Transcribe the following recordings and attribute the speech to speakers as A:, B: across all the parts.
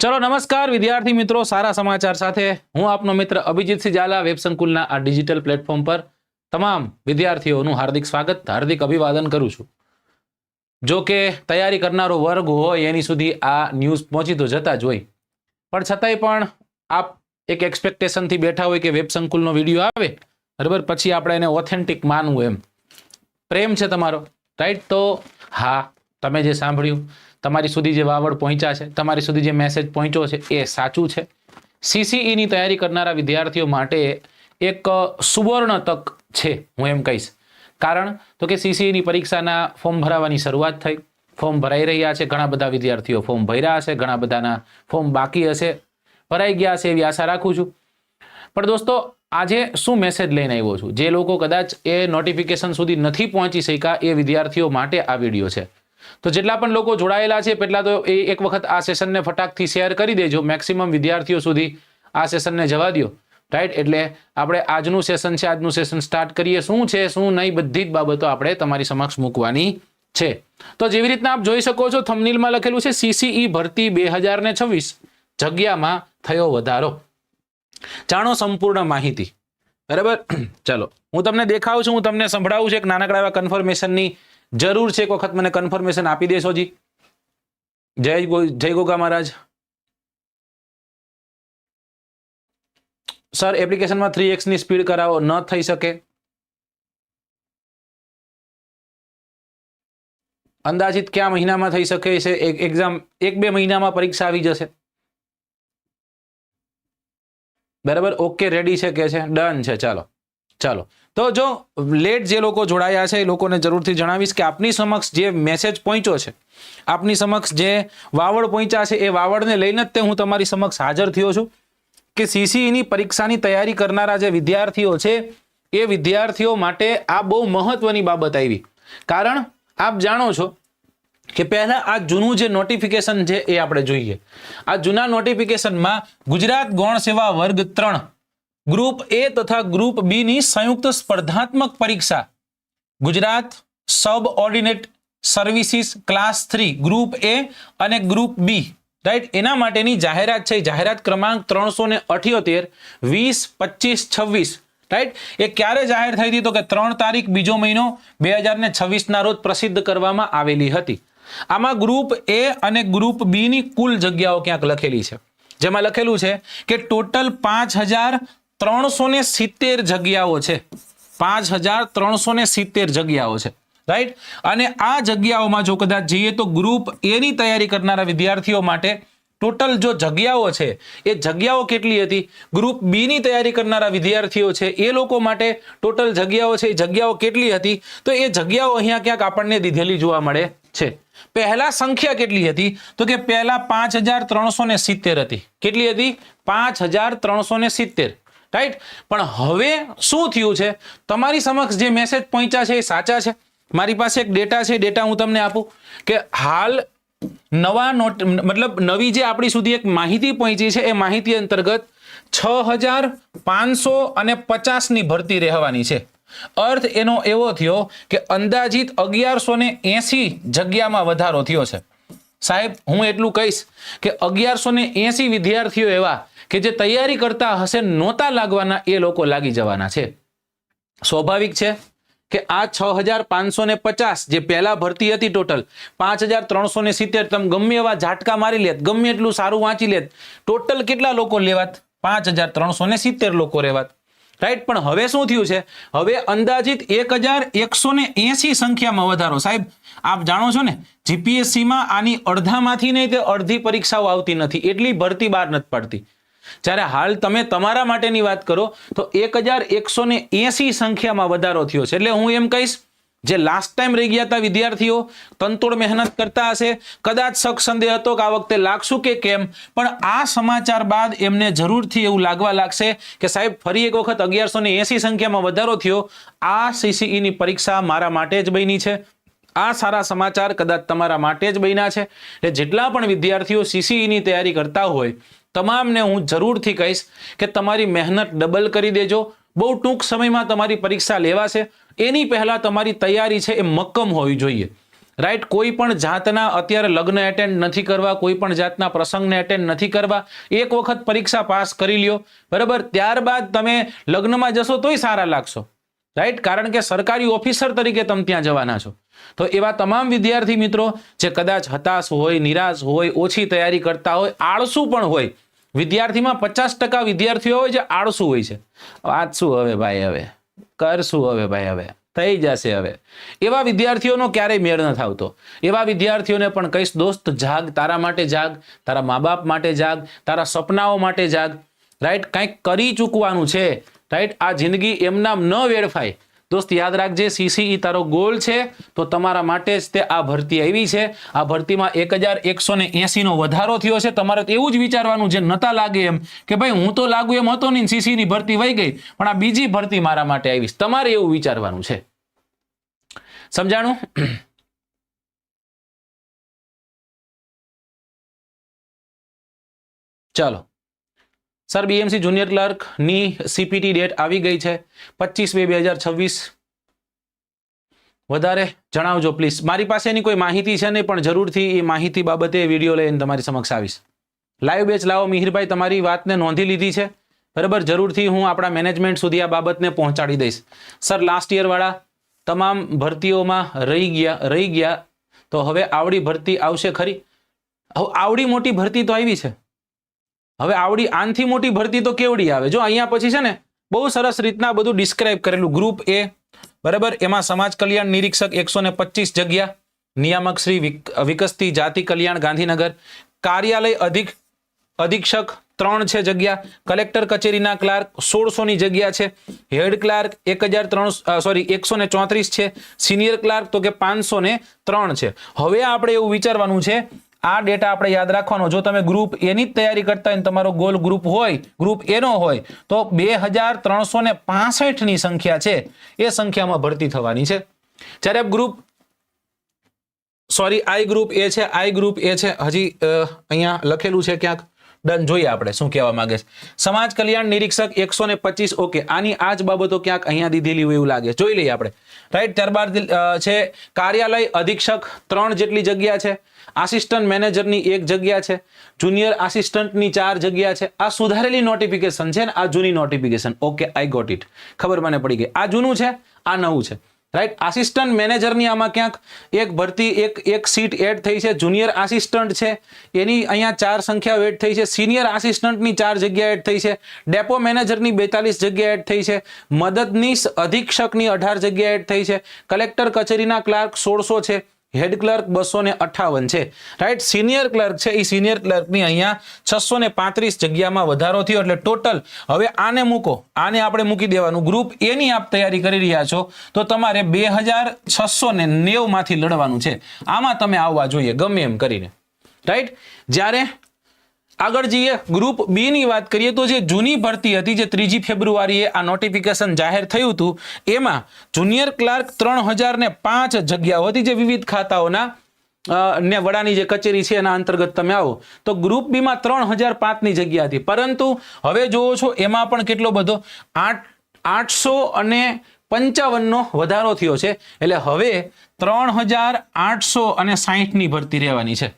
A: ચલો નમસ્કાર વિદ્યાર્થી મિત્રો, સારા સમાચાર સાથે હું આપનો મિત્ર અભિજીતસિંહ ઝાલા, વેબ સંકુલના આ ડિજિટલ પ્લેટફોર્મ પર તમામ વિદ્યાર્થીઓનું હાર્દિક સ્વાગત, હાર્દિક અભિવાદન કરું છું. જો કે તૈયારી કરનારો વર્ગ હોય એની સુધી આ ન્યૂઝ પહોંચી તો જતા જ હોય. પણ છતાંય પણ આપ એક એક્સપેક્ટેશનથી બેઠા હોય કે વેબ સંકુલનો વીડિયો આવે, બરાબર? પછી આપણે એને ઓથેન્ટિક માનવું એમ. પ્રેમ છે તમારો રાઈટ તો હા તમે જે સાંભળ્યું, તમારી સુધી જે વાવડ પહોંચ્યા છે, તમારી સુધી જે મેસેજ પહોંચ્યો છે, એ સાચું છે. સીસીઈની તૈયારી કરનારા વિદ્યાર્થીઓ માટે એક સુવર્ણ તક છે, હું એમ કહીશ. કારણ તો કે સીસીઈની પરીક્ષાના ફોર્મ ભરાવાની શરૂઆત થઈ. ફોર્મ ભરાઈ રહ્યા છે, ઘણા બધા વિદ્યાર્થીઓ ફોર્મ ભર્યા હશે, ઘણા બધાના ફોર્મ બાકી હશે. ભરાઈ ગયા હશે એવી આશા રાખું છું. પણ દોસ્તો, આજે શું મેસેજ લઈને આવ્યો છું? જે લોકો કદાચ એ નોટિફિકેશન સુધી નથી પહોંચી શક્યા એ વિદ્યાર્થીઓ માટે આ વીડિયો છે. તો જેટલા પણ લોકો જોડાયેલા છે, પેટલા તો એ એક વખત આ સેશનને ફટાકથી શેર કરી દેજો. મેક્સિમમ વિદ્યાર્થીઓ સુધી આ સેશનને જવા દો રાઈટ એટલે આપણે આજનું સેશન છે, આજનું સેશન સ્ટાર્ટ કરીએ. શું છે, શું નહીં, બધી જ બાબતો આપણે તમારી સમક્ષ મૂકવાની છે. તો જેવી રીતના આપ જોઈ શકો છો થમનીલમાં લખેલું છે સીસીઈ ભરતી બે હજાર ને છવ્વીસ. જગ્યામાં થયો વધારો. જાણો સંપૂર્ણ માહિતી. બરાબર? ચલો. હું તમને દેખાવું છું, હું તમને સંભળાવું છું, એક નાનકડા એવા કન્ફર્મેશનની જરૂર છે એક વખત મને કન્ફર્મેશન આપી દેશો જી. જય જય ગોગા મહારાજ. સર એપ્લિકેશનમાં થ્રી એક્સની સ્પીડ કરાવો, ન થઈ શકે. અંદાજિત કયા મહિનામાં થઈ શકે છે? એક એક્ઝામ એક બે મહિનામાં પરીક્ષા આવી જશે. બરાબર? ઓકે રેડી છે કે છે? ડન છે, ચાલો. ચાલો. તો જો લેટ જે લોકો જોડાયા છે એ લોકોને જરૂરથી જણાવીશ કે આપની સમક્ષ જે મેસેજ પહોંચ્યો છે, આપની સમક્ષ જે વાવડ પહોંચ્યા છે એ વાવડને લઈને જ તે હું તમારી સમક્ષ હાજર થયો છું કે સીસીઈની પરીક્ષાની તૈયારી કરનારા જે વિદ્યાર્થીઓ છે એ વિદ્યાર્થીઓ માટે આ બહુ મહત્વની બાબત આવી. કારણ આપ જાણો છો કે પહેલા આ જૂનું જે નોટિફિકેશન છે એ આપણે જોઈએ. આ જૂના નોટિફિકેશનમાં ગુજરાત ગૌણ સેવા વર્ગ ત્રણ ગ્રુપ એ તથા ગ્રુપ બી ની સંયુક્ત સ્પર્ધાત્મક પરીક્ષા. Gujarat subordinate services class three, group A અને ગ્રુપ બી રાઈટ એના માટેની જાહેરાત છે. જાહેરાત ક્રમાંક ત્રણસો ને અઠ્યોતેર, વીસ, પચીસ, છવ્વીસ. રાઈટ એ ક્યારે જાહેર થઈ હતી તો કે ત્રણ તારીખ બીજો મહિનો બે હજાર ને છવ્વીસના રોજ પ્રસિદ્ધ કરવામાં આવેલી હતી. આમાં ગ્રુપ એ અને ગ્રુપ બી ની કુલ જગ્યાઓ ક્યાંક લખેલી છે? જેમાં લખેલું છે કે ટોટલ પાંચ હજાર ત્રણસો ને સિત્તેર જગ્યાઓ છે. પાંચ હજાર ત્રણસો ને સિત્તેર જગ્યાઓ છે. રાઈટ અને આ જગ્યાઓમાં જો કદાચ જઈએ તો ગ્રુપ એની તૈયારી કરનારા વિદ્યાર્થીઓ માટે ટોટલ જો જગ્યાઓ છે, એ જગ્યાઓ કેટલી હતી? ગ્રુપ બી ની તૈયારી કરનારા વિદ્યાર્થીઓ છે, એ લોકો માટે ટોટલ જગ્યાઓ છે, એ જગ્યાઓ કેટલી હતી? તો એ જગ્યાઓ અહીંયા ક્યાંક આપણને દીધેલી જોવા મળે છે. પહેલા સંખ્યા કેટલી હતી? તો કે પહેલા પાંચ હજાર ત્રણસો સિત્તેર હતી. કેટલી હતી? પાંચ હજાર ત્રણસો સિત્તેર. રાઈટ પણ હવે શું થયું છે? તમારી સમક્ષ જે મેસેજ પહોંચ્યા છે એ સાચા છે? મારી પાસે એક ડેટા છે ડેટા હું તમને આપું કે હાલ નવા નોટ મતલબ નવી જે આપણી સુધી એક માહિતી પહોંચી છે, એ માહિતી અંતર્ગત છ હજાર પાંચસો અને પચાસની ભરતી રહેવાની છે. અર્થ એનો એવો થયો કે અંદાજિત અગિયારસો ને એસી જગ્યામાં વધારો થયો છે. સાહેબ, હું એટલું કહીશ કે અગિયારસો ને એસી વિદ્યાર્થીઓ એવા કે જે તૈયારી કરતા હશે નહોતા લાગવાના, એ લોકો લાગી જવાના છે. સ્વાભાવિક છે કે આ છ હજાર પાંચસો ને પચાસ જે પહેલા ભરતી હતી ટોટલ, પાંચ હજાર ત્રણસો ને સિત્તેર, તમે ગમે એવા ઝાટકા મારી લેત, ગમે એટલું સારું વાંચી લેત, ટોટલ કેટલા લોકો લેવાત? પાંચ હજાર ત્રણસો ને સિત્તેર લોકો રહેવાત. રાઈટ પણ હવે શું થયું છે? હવે અંદાજિત એક હજાર એકસો ને એસી સંખ્યામાં વધારો. સાહેબ, આપ જાણો છો ને જીપીએસસીમાં આની અડધામાંથી નહીં તે અડધી પરીક્ષાઓ આવતી નથી. એટલી ભરતી બહાર નથી પડતી. જ્યારે હાલ તમે તમારા માટેની વાત કરો, તો એક હજાર એકસો ને એસી સંખ્યામાં વધારો થયો છે. એટલે હું એમ કહીશ, જે લાસ્ટ ટાઈમ રહી ગયા હતા વિદ્યાર્થીઓ તંતોડ મહેનત કરતા હશે. કદાચ શક સંદેહ હતો કે આ વખતે લાગશું કે કેમ, પણ આ સમાચાર બાદ એમને જરૂરથી એવું લાગવા લાગશે કે સાહેબ, ફરી એક વખત અગિયારસો ને એસી સંખ્યામાં વધારો થયો. આ સીસીઈની પરીક્ષા મારા માટે જ બની છે. આ સારા સમાચાર કદાચ તમારા માટે જ બન્યા છે. એટલે જેટલા પણ વિદ્યાર્થીઓ સીસીઈની તૈયારી કરતા હોય તમામને હું જરૂરથી કહીશ કે તમારી મહેનત ડબલ કરી દેજો. બહુ ટૂંક સમયમાં તમારી પરીક્ષા લેવાશે. એની પહેલાં તમારી તૈયારી છે એ મક્કમ હોવી જોઈએ. રાઈટ? કોઈ પણ જાતના અત્યારે લગ્ન એટેન્ડ નથી કરવા, કોઈ પણ જાતના પ્રસંગને એટેન્ડ નથી કરવા. એક વખત પરીક્ષા પાસ કરી લ્યો. બરાબર? ત્યારબાદ તમે લગ્નમાં જશો તોય સારા લાગશો. રાઈટ કારણ કે સરકારી ઓફિસર તરીકે તમે ત્યાં જવાના છો. તો એવા તમામ વિદ્યાર્થી મિત્રો જે કદાચ હતાશ હોય, નિરાશ હોય, ઓછી તૈયારી કરતા હોય, આળસુ પણ હોય. વિદ્યાર્થીમાં પચાસ ટકા વિદ્યાર્થીઓ હોય જે આળસુ હોય છે. વાત શું હવે ભાઈ હવે? કરશું હવે ભાઈ હવે? થઈ જશે હવે. એવા વિદ્યાર્થીઓનો ક્યારેય મેળ ન આવતો એવા વિદ્યાર્થીઓને પણ કહીશ, દોસ્ત, જાગ. તારા માટે જાગ. તારા મા બાપ માટે જાગ. તારા સપનાઓ માટે જાગ. રાઈટ કંઈક કરી ચૂકવાનું છે. રાઈટ આ જિંદગી એમનામ ન વેડફાય. દોસ્ત, યાદ રાખજે સીસીઈ તારો ગોલ છે, તો તમારા માટે જ તે આ ભરતી આવી છે. આ ભરતીમાં એક હજાર એકસો ને એસીનો વધારો થયો છે. તમારે એવું જ વિચારવાનું જે નતા લાગે એમ કે ભાઈ, હું તો લાગુ એમ હતો નહીં સીસીની ભરતી વહી ગઈ, પણ આ બીજી ભરતી મારા માટે આવીશ. તમારે એવું વિચારવાનું છે. સમજાણું? ચાલો. સર બીએમસી જુનિયર ક્લર્કની સીપીટી ડેટ આવી ગઈ છે પચીસ બે બે હજાર છવ્વીસ. વધારે જણાવજો પ્લીઝ મારી પાસે એની કોઈ માહિતી છે નહીં, પણ જરૂરથી એ માહિતી બાબતે વીડિયો લઈને તમારી સમક્ષ આવીશ. લાઈવ બેચ લાવો, મિહિરભાઈ, તમારી વાતને નોંધી લીધી છે. બરાબર? જરૂરથી હું આપણા મેનેજમેન્ટ સુધી આ બાબતને પહોંચાડી દઈશ. સર લાસ્ટ યરવાળા તમામ ભરતીઓમાં રહી ગયા રહી ગયા. તો હવે આવડી ભરતી આવશે ખરી? હવે આવડી મોટી ભરતી તો આવી છે. હવે આવડી આનથી મોટી ભરતી તો કેવડી આવે? જો અહીંયા પછી છે ને, બહુ સરસ રીતના બધું ડિસ્ક્રાઇબ કરેલું ગ્રુપ એ બરાબર? એમાં સમાજ કલ્યાણ નિરીક્ષક એકસો ને પચીસ જગ્યા, નિયામક શ્રી વિક- વિકસતી જાતિ કલ્યાણ ગાંધીનગર, કાર્યાલય અધિક, અધિક્ષક ત્રણ છે જગ્યા, કલેક્ટર કચેરીના ક્લાર્ક સોળસો ની જગ્યા છે, હેડ ક્લાર્ક એક હજાર ત્રણ સોરી એકસો ને ચોત્રીસ છે, સિનિયર ક્લાર્ક તો કે પાંચસો ને ત્રણ છે. હવે આપણે એવું વિચારવાનું છે આ ડેટા આપણે યાદ રાખવાનો. જો તમે ગ્રુપ એની જ તૈયારી કરતા હોય તમારો ગોલ ગ્રુપ હોય ગ્રુપ એનો હોય, તો બે હજાર ત્રણસો ને પાસઠની સંખ્યા છે. એ સંખ્યામાં ભરતી થવાની છે. જ્યારે group sorry I group A છે આઈ ગ્રુપ એ છે, હજી અહીંયા લખેલું છે ક્યાંક. ડન, જોઈએ આપણે, શું કહેવા માંગે છે. સમાજ કલ્યાણ નિરીક્ષક એકસો ને પચીસ, ઓકે, આની આ જ બાબતો ક્યાંક અહીંયા દીધેલી હોય એવું લાગે. જોઈ લઈએ આપણે. રાઈટ ત્યારબાદ છે, કાર્યાલય અધિક્ષક ત્રણ જેટલી જગ્યા છે. આસિસ્ટન્ટ મેનેજરની એક જગ્યા છે. જુનિયર આસિસ્ટન્ટની ચાર જગ્યા છે. આ સુધારેલી નોટિફિકેશન છે ને, આ જૂની notification okay I got it ખબર મને પડી ગઈ. આ જૂનું છે, આ નવું છે. રાઈટ આસિસ્ટન્ટ મેનેજરની આમાં ક્યાંક એક ભરતી, એક એક સીટ એડ થઈ છે. જુનિયર આસિસ્ટન્ટ છે. એની અહીંયા ચાર સંખ્યા એડ થઈ છે. સિનિયર આસિસ્ટન્ટની ચાર જગ્યા એડ થઈ છે. ડેપો મેનેજરની બેતાલીસ જગ્યા એડ થઈ છે. મદદનીશ અધિક્ષકની અઢાર જગ્યા એડ થઈ છે. કલેક્ટર કચેરીના ક્લાર્ક સોળસો છે. હેડ ક્લર્ક બસો ને અઠાવન છે. રાઈટ, સિનિયર ક્લર્ક છે. એ સિનિયર ક્લર્કની અહીંયા છસો ને પાંત્રીસ જગ્યામાં વધારો થયો. એટલે ટોટલ હવે આને મૂકો. આને આપણે મૂકી દેવાનું. ગ્રુપ એની આપ તૈયારી કરી રહ્યા છો, તો તમારે બે હજાર છસો ને નેવમાંથી લડવાનું છે. આમાં તમે આવવા જોઈએ. ગમે એમ કરીને. રાઈટ, જ્યારે આગળ જઈએ. ગ્રુપ બી ની વાત કરીએ તો જે જૂની ભરતી હતી, જે ત્રીજી ફેબ્રુઆરીએ આ નોટિફિકેશન જાહેર થયું હતું, એમાં જુનિયર ક્લાર્ક ત્રણ હજાર ને પાંચ જગ્યાઓ હતી જે વિવિધ ખાતાઓના ને વડાની જે કચેરી છે એના અંતર્ગત તમે આવો. તો ગ્રુપ બીમાં ત્રણ હજાર પાંચની જગ્યા હતી. પરંતુ હવે જોવો છો, એમાં પણ કેટલો બધો આઠ, આઠસો અને પંચાવનનો વધારો થયો છે. એટલે હવે ત્રણ હજાર આઠસો અને સાહીઠની ભરતી રહેવાની છે.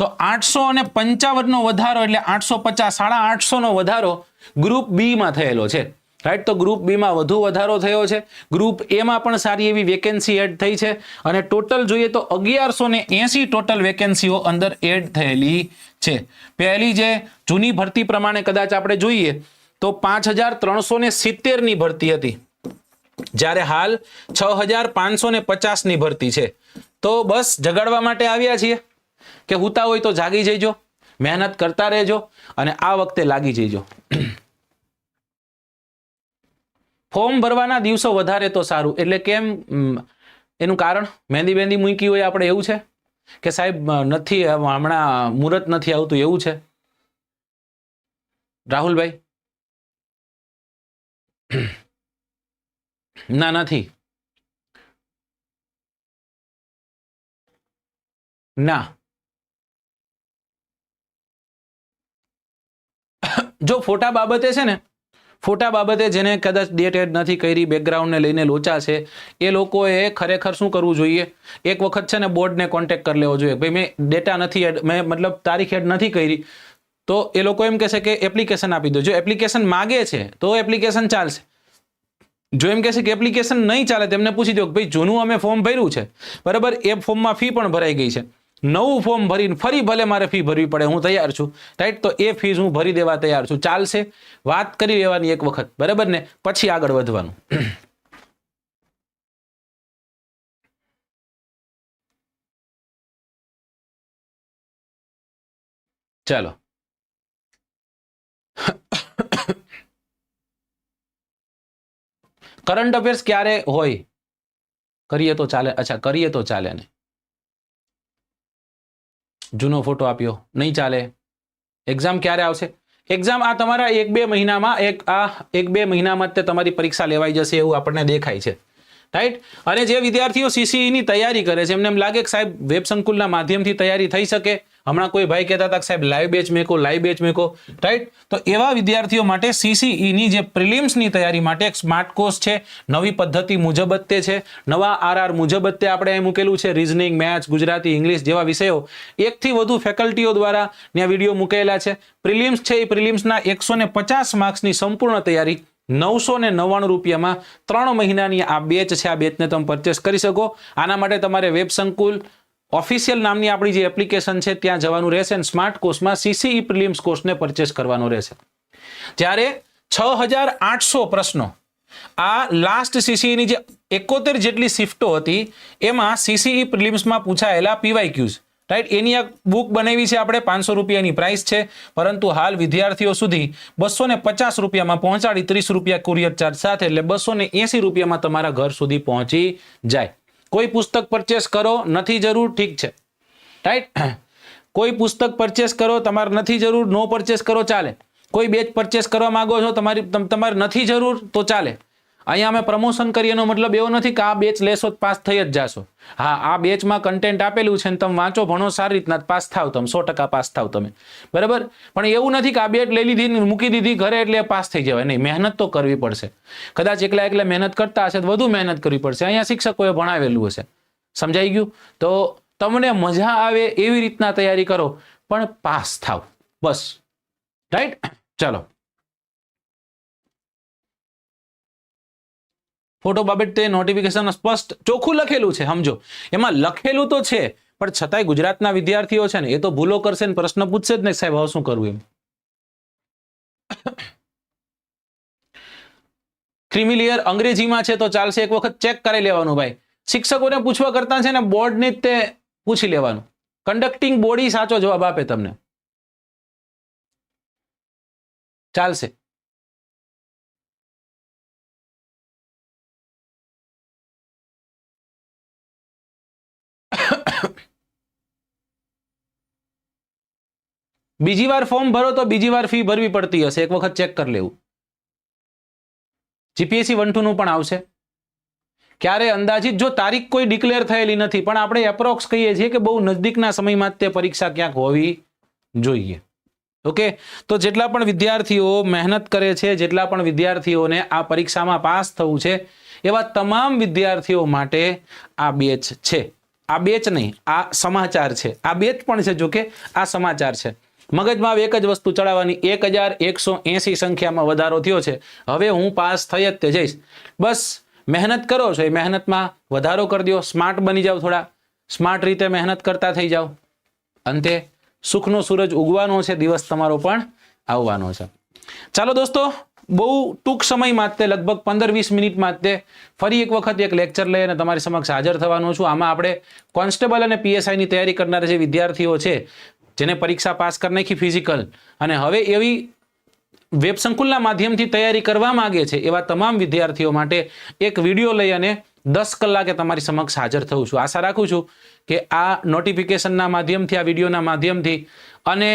A: તો આઠસો અને પંચાવનનો વધારો એટલે આઠસો પચાસ, સાડા આઠસો નો વધારો ગ્રુપ બી માં થયેલો છે. રાઈટ તો ગ્રુપ બી માં વધુ વધારો થયો છે. ગ્રુપ એ માં પણ સારી એવી વેકેન્સી એડ થઈ છે. અને ટોટલ જોઈએ તો અગિયારસો ને એસી ટોટલ વેકેન્સીઓ અંદર એડ થયેલી છે. પહેલી જે જૂની ભરતી પ્રમાણે કદાચ આપણે જોઈએ તો પાંચ હજાર ત્રણસો ને સિત્તેરની ભરતી હતી. જ્યારે હાલ છ હજાર પાંચસો ને પચાસની ભરતી છે. તો બસ જગાડવા માટે આવ્યા છીએ. કે હુતા હોય તો જાગી જઈજો, મહેનત કરતા રહેજો અને આ વખતે લાગી જઈજો. ફોર્મ ભરવાના દિવસો વધારે તો સારું. એટલે કેમ? એનું કારણ? મહેંદી બેંદી મૂકી હોય આપણે એવું છે? કે સાહેબ નથી હમણાં મુહૂર્ત નથી આવતું, એવું છે? રાહુલભાઈ? ના, નથી. ના. જો ફોટા બાબતે છે ને, ફોટા બાબતે જેને કદાચ ડેટ એડ નથી કરી બેકગ્રાઉન્ડને લઈને લોચા છે, એ લોકોએ ખરેખર શું કરવું જોઈએ? એક વખત છે ને બોર્ડને કોન્ટેક્ટ કરી લેવો જોઈએ. ભાઈ, મેં ડેટા નથી એડ મેં મતલબ તારીખ એડ નથી કરી. તો એ લોકો એમ કહેશે કે એપ્લિકેશન આપી દો. જો એપ્લિકેશન માગે છે, તો એપ્લિકેશન ચાલશે. જો એમ કહેશે કે એપ્લિકેશન નહીં ચાલે તેમને પૂછી દો કે ભાઈ, જૂનું અમે ફોર્મ ભર્યું છે. બરાબર? એ ફોર્મમાં ફી પણ ભરાઈ ગઈ છે. નવું ફોર્મ ભરીને ફરી ભલે મારે ફી ભરવી પડે, હું તૈયાર છું. રાઈટ તો એ ફીસ હું ભરી દેવા તૈયાર છું. ચાલશે. વાત કરી લેવાની એક વખત. બરાબર ને? પછી આગળ વધવાનું. ચાલો. કરંટ અફેર્સ ક્યારે હોય? કરીએ તો ચાલે. અચ્છા, કરીએ તો ચાલે ને. જૂનો ફોટો આપ્યો. નહીં ચાલે. એક્ઝામ ક્યારે આવશે? એક્ઝામ આ તમારા એક બે મહિનામાં, એક આ એક બે મહિનામાં જ તે તમારી પરીક્ષા લેવાઈ જશે એવું આપણને દેખાય છે. રાઈટ અને જે વિદ્યાર્થીઓ સીસીઈની તૈયારી કરે છે, એમને એમ લાગે કે સાહેબ વેબ સંકુલના માધ્યમથી તૈયારી થઈ શકે. હમણાં કોઈ ભાઈ કહેતા હતા કે સાહેબ લાઈવ બેચ મેકો લાઈવ બેચ મેકો. રાઈટ તો એવા વિદ્યાર્થીઓ માટે સીસીઈની જે પ્રિલિમ્સની તૈયારી માટે એક સ્માર્ટ કોર્સ છે. નવી પદ્ધતિ મુજબ તે છે. નવા આરઆર મુજબ જ તે આપણે અહીં મૂકેલું છે. રિઝનિંગ મેથ્સ ગુજરાતી ઇંગ્લિશ જેવા વિષયો. એકથી વધુ ફેકલ્ટીઓ દ્વારા ત્યાં વીડિયો મૂકેલા છે. પ્રિલિમ્સ છે એ પ્રિલિમ્સના એકસો ને પચાસ માર્ક્સની સંપૂર્ણ તૈયારી નવસો ને નવ્વાણું રૂપિયામાં ત્રણ મહિનાની આ બેચ છે, આ બેચને તમે પરચેસ કરી શકો. આના માટે તમારે વેબ સંકુલ ઓફિશિયલ નામની આપણી જે એપ્લિકેશન છે, ત્યાં જવાનું રહેશે અને સ્માર્ટ કોર્સમાં સીસીઈ પ્રિલિમ્સ કોર્સને પરચેસ કરવાનો રહેશે. જ્યારે છ હજાર આઠસો પ્રશ્નો આ લાસ્ટ સીસીઈની જે એકોતેર જેટલી શિફ્ટો હતી, એમાં સીસીઈ પ્રિલિમ્સમાં પૂછાયેલા પીવાય ક્યુઝ રાઈટ એની એક બુક બનાવી છે આપણે, પાંચસો રૂપિયાની પ્રાઇસ છે. પરંતુ હાલ વિદ્યાર્થીઓ સુધી બસો ને પચાસ રૂપિયામાં પહોંચાડી ત્રીસ રૂપિયા કુરિયર ચાર્જ સાથે એટલે બસો ને એસી રૂપિયામાં તમારા ઘર સુધી પહોંચી જાય. કોઈ પુસ્તક પરચેસ કરો, નથી જરૂર, ઠીક છે. રાઈટ કોઈ પુસ્તક પરચેસ કરો, તમારે નથી જરૂર નો પરચેસ કરો, ચાલે. કોઈ બેચ પરચેસ કરવા માંગો છો, તમારી, તમ- તમારે નથી જરૂર, તો ચાલે. અહીંયા અમે પ્રમોશન કરીએ એનો મતલબ એવો નથી કે આ બેચ લેશો તો પાસ થઈ જ જાશો. હા, આ બેચમાં કન્ટેન્ટ આપેલું છે ને તમે વાંચો, ભણો, સારી રીતના પાસ થાવ તમે, સો ટકા પાસ થાવ તમે. બરાબર? પણ એવું નથી કે આ બેચ લઈ લીધી મૂકી દીધી, ઘરે એટલે પાસ થઈ જવાય. નહીં, મહેનત તો કરવી પડશે. કદાચ એકલા એકલા મહેનત કરતા હશે તો વધુ મહેનત કરવી પડશે. અહીંયા શિક્ષકોએ ભણાવેલું હશે. સમજાઈ ગયું? તો તમને મજા આવે એવી રીતના તૈયારી કરો, પણ પાસ થાવ. બસ. રાઈટ ચાલો. ફોટો બાબતે નોટિફિકેશન સ્પષ્ટ ચોખ્ખું લખેલું છે, સમજો. એમાં લખેલું તો છે, પણ છતાંય ગુજરાતના વિદ્યાર્થીઓ છે ને, એ તો ભૂલો કરશે ને પ્રશ્ન પૂછશે જ ને, સાહેબ, હવે શું કરવું એમ? ક્રિમિલિયર અંગ્રેજીમાં છે તો ચાલશે, એક વખત ચેક કરી લેવાનું ભાઈ. શિક્ષકોને પૂછવા કરતા છે ને, બોર્ડને જ તે પૂછી લેવાનું. કન્ડક્ટિંગ બોડી સાચો જવાબ આપે તમને. ચાલશે. બીજી વાર ફોર્મ ભરો તો બીજી વાર ફી ભરવી પડતી હશે. એક વખત ચેક કરી લેવું. જીપીએસસી વન ટુનું પણ આવશે. ક્યારે? અંદાજિત જો તારીખ કોઈ ડિક્લેર થયેલી નથી, પણ આપણે એપ્રોક્સ કહીએ છીએ કે બહુ નજદીકના સમયમાં તે પરીક્ષા ક્યાંક હોવી જોઈએ. ઓકે તો જેટલા પણ વિદ્યાર્થીઓ મહેનત કરે છે, જેટલા પણ વિદ્યાર્થીઓને આ પરીક્ષામાં પાસ થવું છે, એવા તમામ વિદ્યાર્થીઓ માટે આ બેચ છે. આ બેચ નહીં, આ સમાચાર છે. આ બેચ પણ છે જોકે આ સમાચાર છે. મગજમાં એક જ વસ્તુ ચડાવવાની, એક હજાર એકસો એસી સંખ્યામાં વધારો થયો છે. હવે હું પાસ થઈ જ તે જઈશ. બસ, મહેનત કરો છો, એ મહેનતમાં વધારો કરી દો સ્માર્ટ બની જાઓ થોડા. સ્માર્ટ રીતે મહેનત કરતા થઈ જાઓ. અંતે સુખનો સૂરજ ઉગવાનો છે, દિવસ તમારો પણ આવવાનો છે. ચાલો દોસ્તો, બહુ ટૂંક સમયમાં તે લગભગ પંદર વીસ મિનિટમાં તે ફરી એક વખત એક લેક્ચર લઈ અને તમારી સમક્ષ હાજર થવાનો છું. આમાં આપણે કોન્સ્ટેબલ અને પીએસઆઈની તૈયારી કરનારા જે વિદ્યાર્થીઓ છે જેને પરીક્ષા પાસ કરી નાખી ફિઝિકલ અને હવે એવી વેબ સંકુલના માધ્યમથી તૈયારી કરવા માંગે છે એવા તમામ વિદ્યાર્થીઓ માટે એક વીડિયો લઈ અને દસ કલાકે તમારી સમક્ષ હાજર થઉં છું. આશા રાખું છું કે આ નોટિફિકેશનના માધ્યમથી, આ વિડીયોના માધ્યમથી અને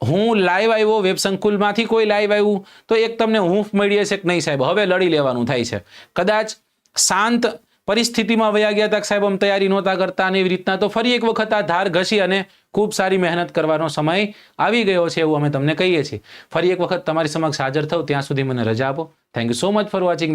A: હું લાઈવ આવ્યો વેબ સંકુલમાંથી કોઈ લાઈવ આવ્યું, તો એક તમને હૂંફ મળી હશે કે નહીં સાહેબ? હવે લડી લેવાનું થાય છે. કદાચ શાંત પરિસ્થિતિમાં વયા ગયા હતા સાહેબ, આમ તૈયારી નહોતા કરતા અને એવી રીતના તો ફરી એક વખત આ ધાર ઘસી અને ખૂબ સારી મહેનત કરવાનો સમય આવી ગયો છે એવું અમે તમને કહીએ છીએ. ફરી એક વખત તમારી સમક્ષ હાજર થઉં ત્યાં સુધી મને રજા આપો. Thank you so much for watching